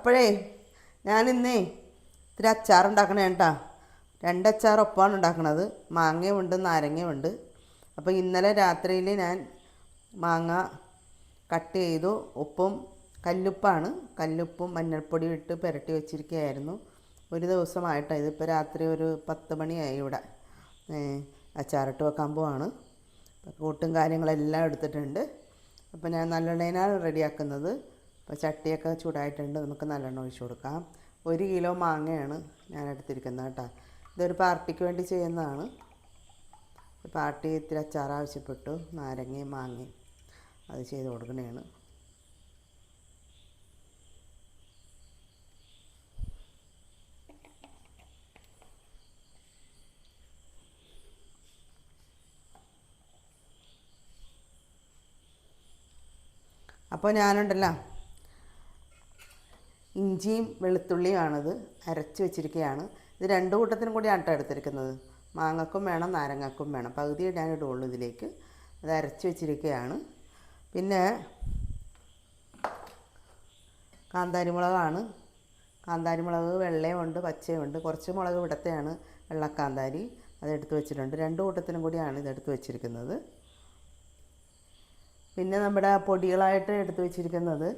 അപ്പോഴേ ഞാനിന്നേ ഇത്തിരി അച്ചാർ ഉണ്ടാക്കണേ കേട്ടാ. രണ്ടച്ചാർ ഒപ്പമാണ് ഉണ്ടാക്കണത്. മാങ്ങയുമുണ്ട് നാരങ്ങയുമുണ്ട് അപ്പോൾ ഇന്നലെ രാത്രിയിൽ ഞാൻ മാങ്ങ കട്ട് ചെയ്തു. ഉപ്പും കല്ലുപ്പാണ്. കല്ലുപ്പും മഞ്ഞൾപ്പൊടിയും ഇട്ട് പുരട്ടി വെച്ചിരിക്കുകയായിരുന്നു. ഒരു ദിവസമായിട്ടാണ് ഇതിപ്പോൾ രാത്രി ഒരു പത്ത് മണിയായി ഇവിടെ. അച്ചാറിട്ട് വെക്കാൻ പോവാണ്. കൂട്ടും കാര്യങ്ങളെല്ലാം എടുത്തിട്ടുണ്ട്. അപ്പോൾ ഞാൻ നല്ലെണ്ണയിനാണ് റെഡിയാക്കുന്നത്. അപ്പോൾ ചട്ടിയൊക്കെ ചൂടായിട്ടുണ്ട്. നമുക്ക് നല്ലെണ്ണം ഒഴിച്ചു കൊടുക്കാം. ഒരു കിലോ മാങ്ങയാണ് ഞാൻ എടുത്തിരിക്കുന്നത് കേട്ടോ. ഇതൊരു പാർട്ടിക്ക് വേണ്ടി ചെയ്യുന്നതാണ്. പാർട്ടി ഇത്തിരി അച്ചാർ ആവശ്യപ്പെട്ടു. നാരങ്ങയും മാങ്ങയും അത് ചെയ്ത് കൊടുക്കണേണ് അപ്പോൾ ഞാനുണ്ടല്ലോ. ഇഞ്ചിയും വെളുത്തുള്ളിയുമാണിത് അരച്ച് വെച്ചിരിക്കുകയാണ് ഇത് രണ്ട് കൂട്ടത്തിനും കൂടി ആട്ടം എടുത്തിരിക്കുന്നത്. മാങ്ങക്കും വേണം നാരങ്ങക്കും വേണം. പകുതി ഇടാനിടുള്ളൂ ഇതിലേക്ക്. അത് അരച്ച് വെച്ചിരിക്കുകയാണ് പിന്നെ കാന്താരിമുളകാണ്. കാന്താരിമുളക് വെള്ളയുമുണ്ട് പച്ചയുമുണ്ട്. കുറച്ച് മുളക് ഇവിടത്തെയാണ് വെള്ളക്കാന്താരി അതെടുത്ത് വെച്ചിട്ടുണ്ട്. രണ്ട് കൂട്ടത്തിനും കൂടിയാണ് ഇതെടുത്ത് വെച്ചിരിക്കുന്നത്. പിന്നെ നമ്മുടെ പൊടികളായിട്ട് എടുത്ത് വെച്ചിരിക്കുന്നത്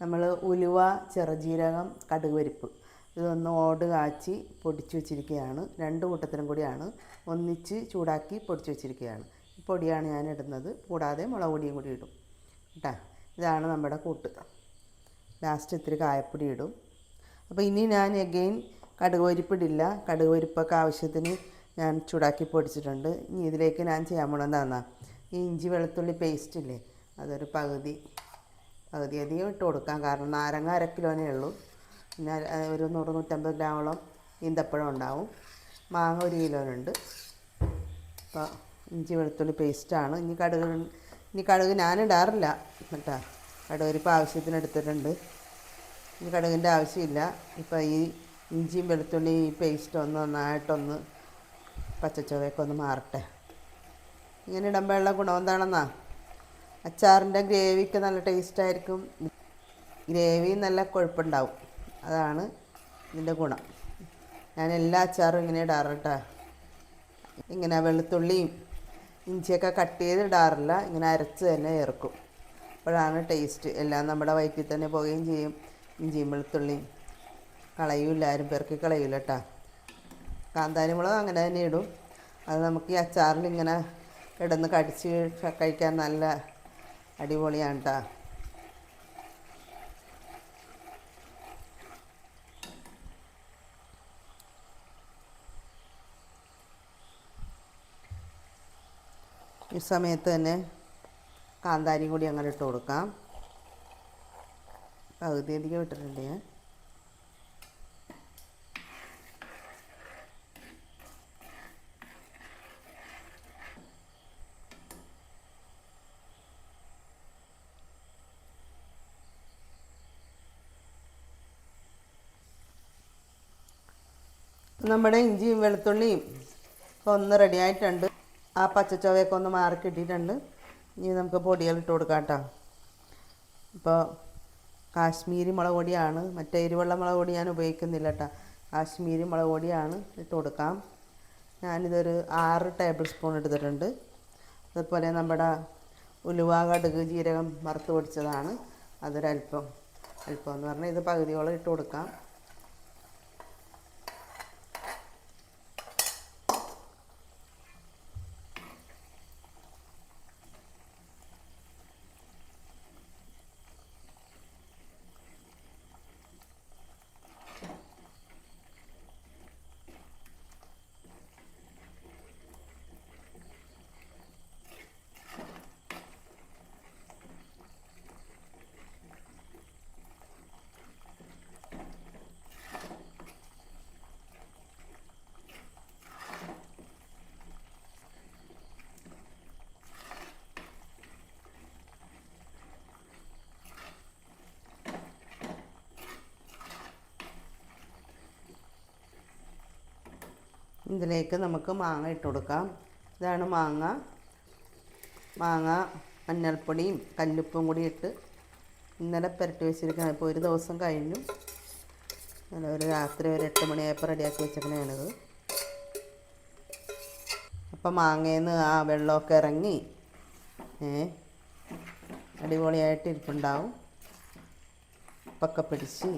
നമ്മൾ ഉലുവ ചെറുജീരകം കടുക് പരിപ്പ് ഇതൊന്ന് ഓട് കാച്ചി പൊടിച്ചു വെച്ചിരിക്കുകയാണ് രണ്ട് കൂട്ടത്തിനും കൂടിയാണ്. ഒന്നിച്ച് ചൂടാക്കി പൊടിച്ചു വെച്ചിരിക്കുകയാണ് പൊടിയാണ് ഞാൻ ഇടുന്നത് കൂടാതെ മുളക് പൊടിയും കൂടി ഇടും. കേട്ടാ ഇതാണ് നമ്മുടെ കൂട്ട്. ലാസ്റ്റ് ഇത്തിരി കായപ്പൊടി ഇടും. അപ്പോൾ ഇനി ഞാൻ എഗെയിൻ കടുക് പരിപ്പിടില്ല കടുക് പരിപ്പൊക്കെ ആവശ്യത്തിന് ഞാൻ ചൂടാക്കി പൊടിച്ചിട്ടുണ്ട്. ഇനി ഇതിലേക്ക് ഞാൻ ചെയ്യാൻ പോണത് ഈ ഇഞ്ചി വെളുത്തുള്ളി പേസ്റ്റ് ഇല്ലേ? അതൊരു പകുതി പകുതി അധികം ഇട്ട് കൊടുക്കാം. കാരണം നാരങ്ങ അര കിലോനേ ഉള്ളൂ. പിന്നെ ഒരു നൂറ് നൂറ്റമ്പത് ഗ്രാമോളം ഈന്തപ്പഴം ഉണ്ടാവും. മാങ്ങ ഒരു കിലോനുണ്ട്. അപ്പോൾ ഇഞ്ചി വെളുത്തുള്ളി പേസ്റ്റാണ് ഇനി കടുക് ഇനി കടുക് ഞാനിടാറില്ല കേട്ടോ കടുക് ഇപ്പോൾ ആവശ്യത്തിന് എടുത്തിട്ടുണ്ട്. ഇനി കടുകിന്റെ ആവശ്യമില്ല. ഇപ്പോൾ ഈ ഇഞ്ചിയും വെളുത്തുള്ളി ഈ പേസ്റ്റ് ഒന്ന് നന്നായിട്ടൊന്ന് പച്ചച്ചുവയൊക്കെ ഒന്ന് മാറട്ടെ. ഇങ്ങനെ ഇടുമ്പോഴുള്ള ഗുണം എന്താണെന്നാ അച്ചാറിന്റെ ഗ്രേവിക്ക് നല്ല ടേസ്റ്റ് ആയിരിക്കും ഗ്രേവി നല്ല കൊഴുപ്പുണ്ടാവും. അതാണ് ഇതിന്റെ ഗുണം. ഞാൻ എല്ലാ അച്ചാറും ഇങ്ങനെ ഇടാറ് ഇങ്ങനെ വെളുത്തുള്ളിയും ഇഞ്ചിയൊക്കെ കട്ട് ചെയ്ത് ഇടാറില്ല. ഇങ്ങനെ അരച്ച് തന്നെ ചേർക്കും. അപ്പോഴാണ് ടേസ്റ്റ്. എല്ലാം നമ്മുടെ വയറ്റിൽ തന്നെ പോവുകയും ചെയ്യും. ഇഞ്ചിയും വെളുത്തുള്ളിയും കളയൂല ആരും പേർക്ക് കളയൂല കേട്ടോ കാന്താരി മുളക് അങ്ങനെ തന്നെ ഇടും. അത് നമുക്ക് ഈ അച്ചാറിൽ ഇങ്ങനെ ഇടന്ന് കടിച്ച് കഴിക്കാൻ നല്ല അടിപൊളിയാണ് കേട്ടോ ഈ സമയത്ത് തന്നെ കാന്താരിയും കൂടി അങ്ങനെ ഇട്ട് കൊടുക്കാം. പകുതി അധികം ഇട്ടിട്ടുണ്ട് ഞാൻ. നമ്മുടെ ഇഞ്ചിയും വെളുത്തുള്ളിയും ഒക്കെ ഒന്ന് റെഡി ആയിട്ടുണ്ട്. ആ പച്ചച്ചോവയൊക്കെ ഒന്ന് മാറി കിട്ടിയിട്ടുണ്ട്. ഇനി നമുക്ക് പൊടികൾ ഇട്ട് കൊടുക്കാം കേട്ടോ ഇപ്പോൾ കാശ്മീരി മുളക് പൊടിയാണ്. മറ്റേ എരിവെള്ള മുളക് പൊടി ഞാൻ ഉപയോഗിക്കുന്നില്ല കേട്ടോ കാശ്മീരി മുളക് പൊടിയാണ്. ഇട്ട് കൊടുക്കാം. ഞാനിതൊരു ആറ് ടേബിൾ സ്പൂൺ എടുത്തിട്ടുണ്ട്. അതുപോലെ നമ്മുടെ ഉലുവ കടുക് ജീരകം വറുത്ത് പൊടിച്ചതാണ്. അതൊരല്പം അല്പം എന്ന് പറഞ്ഞാൽ ഇത് പകുതിയോളം ഇട്ട് കൊടുക്കാം. ഇതിലേക്ക് നമുക്ക് മാങ്ങ ഇട്ട് കൊടുക്കാം. ഇതാണ് മാങ്ങ. മാങ്ങ മഞ്ഞൾപ്പൊടിയും കല്ലുപ്പും കൂടി ഇട്ട് ഇന്നലെ പുരട്ടി വെച്ചിരിക്കണം ഇപ്പോൾ ഒരു ദിവസം കഴിഞ്ഞു. അങ്ങനെ ഒരു രാത്രി ഒരു എട്ട് മണിയായപ്പോൾ റെഡിയാക്കി വെച്ചിരിക്കണത് അപ്പം നിന്ന് ആ വെള്ളമൊക്കെ ഇറങ്ങി ഏ അടിപൊളിയായിട്ട് ഇരിപ്പുണ്ടാവും ഉപ്പൊക്കെ പിടിച്ച്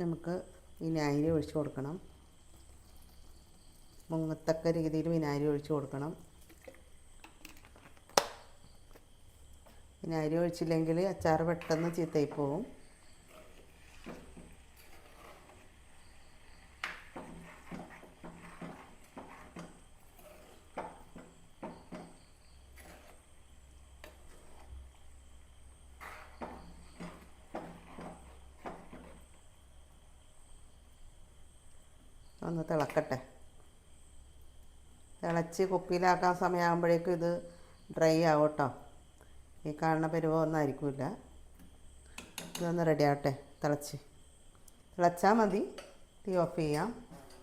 നമുക്ക് വിനാഗിരി ഒഴിച്ച് കൊടുക്കണം. മുങ്ങത്തക്ക രീതിയിൽ വിനാഗിരി ഒഴിച്ച് കൊടുക്കണം. വിനാഗിരി ഒഴിച്ചില്ലെങ്കിൽ അച്ചാർ പെട്ടെന്ന് ചീത്തയായി പോകും ഒന്ന് തിളക്കട്ടെ. തിളച്ച് കുപ്പിയിലാക്കാൻ സമയമാകുമ്പോഴേക്കും ഇത് ഡ്രൈ ആവും കേട്ടോ ഈ കാണുന്ന പരുവമൊന്നും ആയിരിക്കില്ല ഇതൊന്ന് റെഡി ആവട്ടെ തിളച്ച്. തിളച്ചാൽ മതി. തീ ഓഫ് ചെയ്യാം.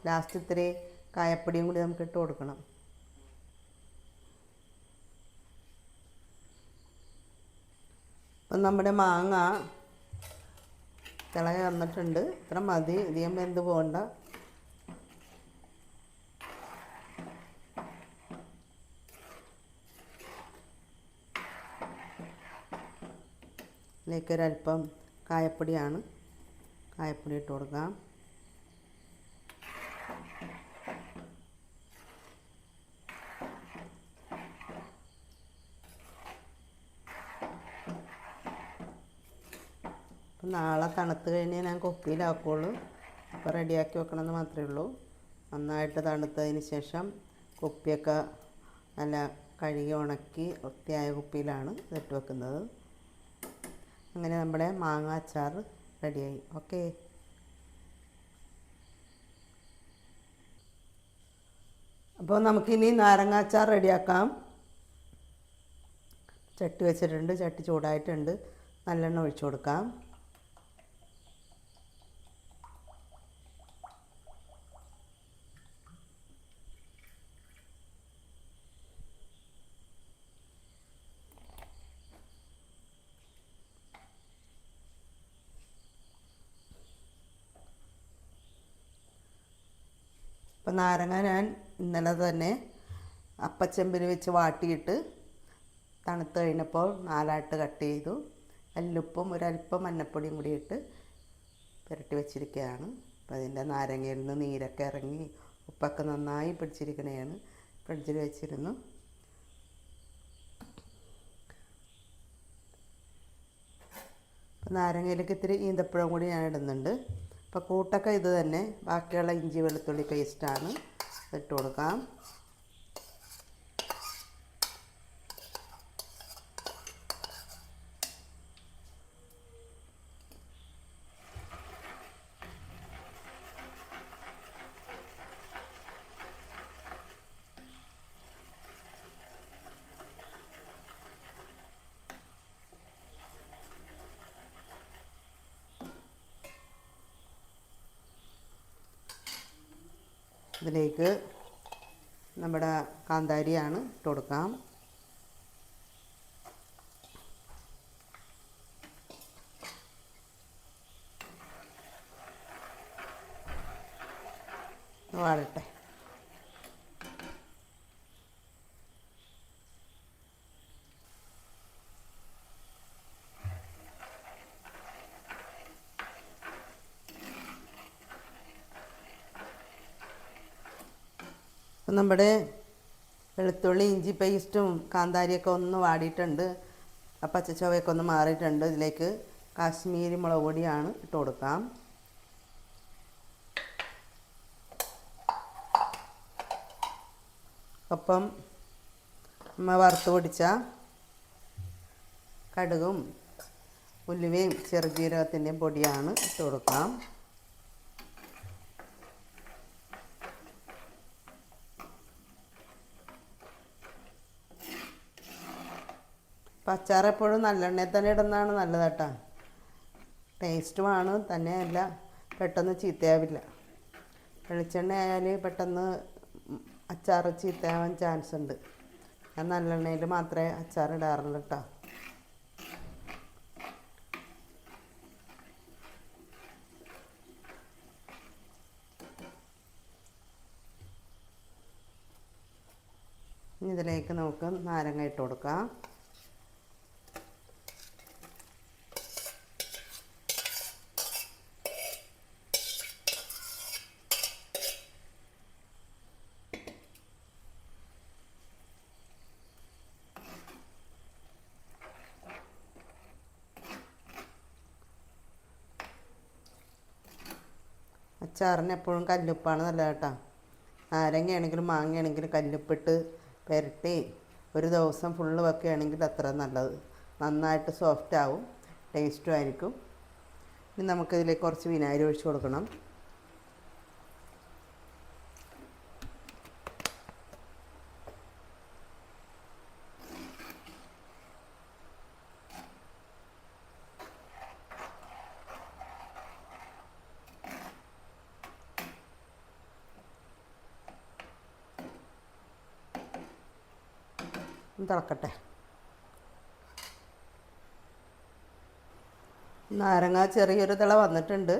ലാസ്റ്റ് ഇത്തിരി കായപ്പൊടിയും കൂടി നമുക്ക് ഇട്ട് കൊടുക്കണം. അപ്പം നമ്മുടെ മാങ്ങ തിള വന്നിട്ടുണ്ട്. ഇത്ര മതി. ഇധികം വെന്ത് പോകണ്ട ഇതിലേക്ക് ഒരല്പം കായപ്പൊടിയാണ്. കായപ്പൊടി ഇട്ട് കൊടുക്കാം. നാളെ തണുത്ത് കഴിഞ്ഞാൽ ഞാൻ കുപ്പിയിലാക്കുള്ളൂ. അപ്പോൾ റെഡിയാക്കി വെക്കണമെന്ന് മാത്രമേ ഉള്ളൂ. നന്നായിട്ട് തണുത്തതിന് ശേഷം കുപ്പിയൊക്കെ നല്ല കഴുകി ഉണക്കി വൃത്തിയായ കുപ്പിയിലാണ് ഇതിട്ട് വെക്കുന്നത്. അങ്ങനെ നമ്മുടെ മാങ്ങ അച്ചാർ റെഡിയായി. ഓക്കെ. അപ്പോൾ നമുക്കിനി നാരങ്ങ അച്ചാർ റെഡിയാക്കാം. ചട്ടി വെച്ചിട്ടുണ്ട് ചട്ടി ചൂടായിട്ടുണ്ട്. നല്ലെണ്ണ ഒഴിച്ചു കൊടുക്കാം. അപ്പം നാരങ്ങ ഞാൻ ഇന്നലെ തന്നെ അപ്പച്ചെമ്പിൽ വെച്ച് വാട്ടിയിട്ട് തണുത്ത് കഴിഞ്ഞപ്പോൾ നാലായിട്ട് കട്ട് ചെയ്തു. അല്ലുപ്പും ഒരല്പം മഞ്ഞപ്പൊടിയും കൂടി ഇട്ട് പുരട്ടി വെച്ചിരിക്കുകയാണ്. അപ്പം അതിന്റെ നാരങ്ങയിൽ നിന്ന് നീരൊക്കെ ഇറങ്ങി ഉപ്പൊക്കെ നന്നായി പിടിച്ചിരിക്കണേയാണ് ഫ്രിഡ്ജിൽ വെച്ചിരുന്നു. നാരങ്ങയിലേക്ക് ഇത്തിരി ഈന്തപ്പഴം കൂടി ഞാൻ ഇടുന്നുണ്ട്. അപ്പോൾ കൂട്ടൊക്കെ ഇത് തന്നെ. ബാക്കിയുള്ള ഇഞ്ചി വെളുത്തുള്ളി പേസ്റ്റാണ് ഇട്ട് കൊടുക്കാം. ഇതിലേക്ക് നമ്മുടെ കാന്താരിയാണ് ഇട്ട് കൊടുക്കാം. അപ്പം നമ്മുടെ വെളുത്തുള്ളി ഇഞ്ചി പേസ്റ്റും കാന്താരിയൊക്കെ ഒന്ന് വാടിയിട്ടുണ്ട്. ആ പച്ചച്ചവയൊക്കെ ഒന്ന് മാറിയിട്ടുണ്ട്. ഇതിലേക്ക് കാശ്മീരി മുളക് പൊടിയാണ് ഇട്ട് കൊടുക്കാം. ഒപ്പം നമ്മൾ വറുത്ത് പൊടിച്ച കടുകും ഉലുവയും ചെറുജീരകത്തിന്റെയും പൊടിയാണ് ഇട്ട് കൊടുക്കാം. അപ്പം അച്ചാർ എപ്പോഴും നല്ലെണ്ണയിൽ തന്നെ ഇടുന്നതാണ് നല്ലത് കേട്ടോ ടേസ്റ്റുമാണ് തന്നെയല്ല പെട്ടെന്ന് ചീത്തയാവില്ല. വെളിച്ചെണ്ണ ആയാൽ പെട്ടെന്ന് അച്ചാർ ചീത്തയാവാൻ ചാൻസ് ഉണ്ട്. ഞാൻ നല്ലെണ്ണയിൽ മാത്രമേ അച്ചാർ ഇടാറുള്ളൂ കേട്ടോ ഇതിലേക്ക് നമുക്ക് നാരങ്ങ ഇട്ട് കൊടുക്കാം. അച്ചാറിന് എപ്പോഴും കല്ലുപ്പാണ് നല്ലത് കേട്ടോ നാരങ്ങയാണെങ്കിലും മാങ്ങയാണെങ്കിലും കല്ലുപ്പിട്ട് പുരട്ടി ഒരു ദിവസം ഫുള്ള് വെക്കുകയാണെങ്കിൽ അത്ര നല്ലത്. നന്നായിട്ട് സോഫ്റ്റ് ആവും ടേസ്റ്റും ആയിരിക്കും. ഇനി നമുക്കിതിലേക്ക് കുറച്ച് വിനാഗിരി ഒഴിച്ച് കൊടുക്കണം. തിളക്കട്ടെ. നാരങ്ങ ചെറിയൊരു തിള വന്നിട്ടുണ്ട്.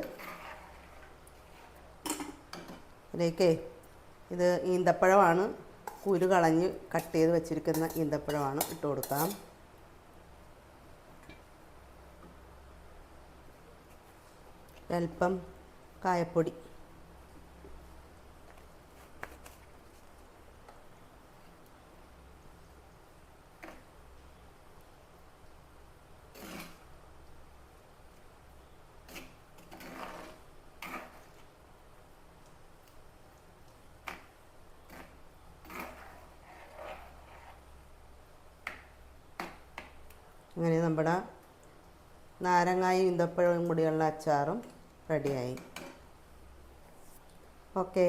ഇതിലേക്കേ ഇത് ഈന്തപ്പഴമാണ്. കുരു കളഞ്ഞ് കട്ട് ചെയ്ത് വെച്ചിരിക്കുന്ന ഈന്തപ്പഴമാണ് ഇട്ട് കൊടുക്കാം. അല്പം കായപ്പൊടി. അങ്ങനെ നമ്മുടെ നാരങ്ങായും ഇന്തപ്പഴവും കൂടിയുള്ള അച്ചാറും റെഡിയായി ഓക്കെ